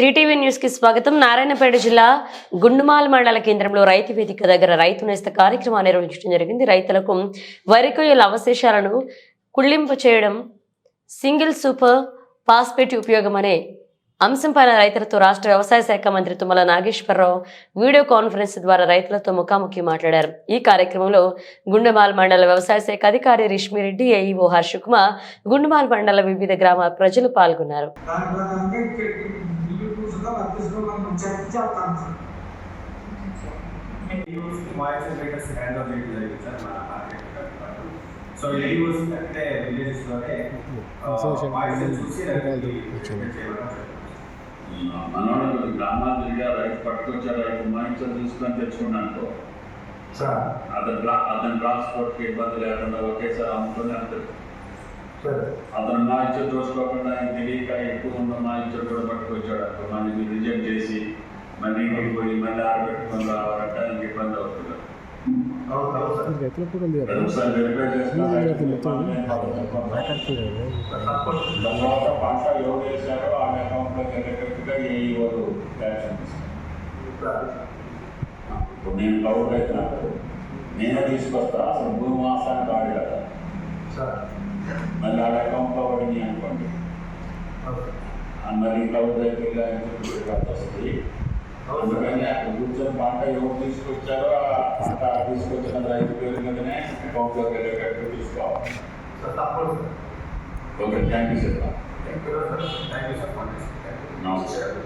Three TV న్యూస్కి స్వాగతం. నారాయణపేట జిల్లా గుండుమాల మండల కేంద్రంలో రైతు వేదిక దగ్గర రైతు నేస్త కార్యక్రమాన్ని నిర్వహించడం జరిగింది. రైతులకు వరి కొయ్యల అవశేషాలను కుళ్ళింపు చేయడం సింగిల్ సూపర్ పాస్పేట్ ఉపయోగం అనే అంశంపైన రైతులతో రాష్ట్ర వ్యవసాయ శాఖ మంత్రి తుమ్మల నాగేశ్వరరావు వీడియో కాన్ఫరెన్స్ ద్వారా రైతులతో ముఖాముఖి మాట్లాడారు. ఈ కార్యక్రమంలో గుండెమాల్ మండల వ్యవసాయ శాఖ అధికారి రిష్మిరెడ్డి ఏఈఓ హర్షకుమార్ గుండెమాల్ మండల వివిధ గ్రామ ప్రజలు పాల్గొన్నారు. దాని ప్రకారంగా ఇక్కడ ఇల్లు కూర్చుందా వర్తిస్తూ మనం చర్చ చేస్తాం సార్ వాయిస్ రేటర్స్ హ్యాండ్ ఓవర్ చేయడం జరిగింది సార్ మన మార్కెట్ పాటు సో ఏఈఓస్ అంటే విలేజెస్ లోనే వాయిస్ చూసి రైతులకి implement చేయడం జరుగుతుంది. మనోళ్ళు గ్రామాలు తిరిగా రైతు పట్టుకొచ్చా రైతు మంచిగా తీసుకొని తెచ్చుకున్నాను సార్ అతను ట్రా- అతని ట్రాన్స్పోర్ట్కి ఇబ్బంది లేకుండా ఒకేసారి అమ్ముకుని అంటారు సార్ అతను మా ఇచ్చే చూసుకోకుండా ఆయన తెలియక ఎక్కువ ఉన్న మా ఇచ్చే కూడా పట్టుకొచ్చాడు అనుకో మనకి రిజెక్ట్ చేసి మళ్ళీ ఇంటికి పోయి మళ్ళీ ఆడబెట్టుకొని రావాలంటే ఆయనకి ఇబ్బంది అవుతుంది అవును అవును సార్ ఒకసారి వెరిఫై చేసుకుని తర్వాత పంట ఎవరు వేశారో ఆ అకౌంట్లో జరిగేటట్టుగా ఏ వాళ్ళు యాక్షన్ తీసుకుంటారు ఇప్పుడు నేను కౌలు అయితే నేనే తీసుకొస్తా అసలు భూమి మాసానికి కాదు కదా సార్ మళ్ళీ ఆ అకౌంట్లో పడింది అనుకోండి. మరి ఇలా ఎందుకు వస్తుంది? అందుకని అక్కడ కూర్చొని పంట ఎవరు తీసుకొచ్చారో ఆ పంట తీసుకొచ్చిన రైతు పేరు మీదనే అకౌంట్లో వెళ్ళేటట్టు sir. Okay thank you sir. నమస్కారం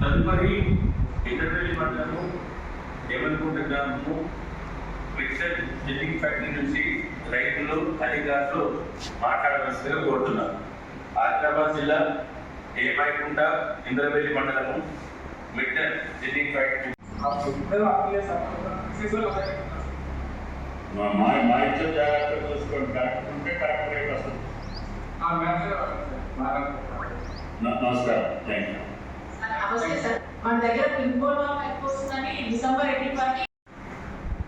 తదుపరి ఇంటర్వ్యూ మండలము దేవనకుంట గ్రామము మిక్సర్ జెల్లింగ్ ఫ్యాక్టరీ నుంచి రైతులు అధికారులు మాట్లాడవలసిందిగా కోరుతున్నారు ఆదిలాబాద్ జిల్లా ఏమైకుంట ఇంద్రవెల్లి మండలము మిక్సర్ జెల్లింగ్ ఫ్యాక్టరీ మా మా ఇచ్చే జాగ్రత్త చూసుకోండి. కరెక్ట్ ఉంటే కరెక్ట్ రేట్ వస్తుంది. నమస్కారం. థ్యాంక్ యూ నమస్తే సార్. మన దగ్గర పిన్ కోడ్ వన్ ఎక్కువ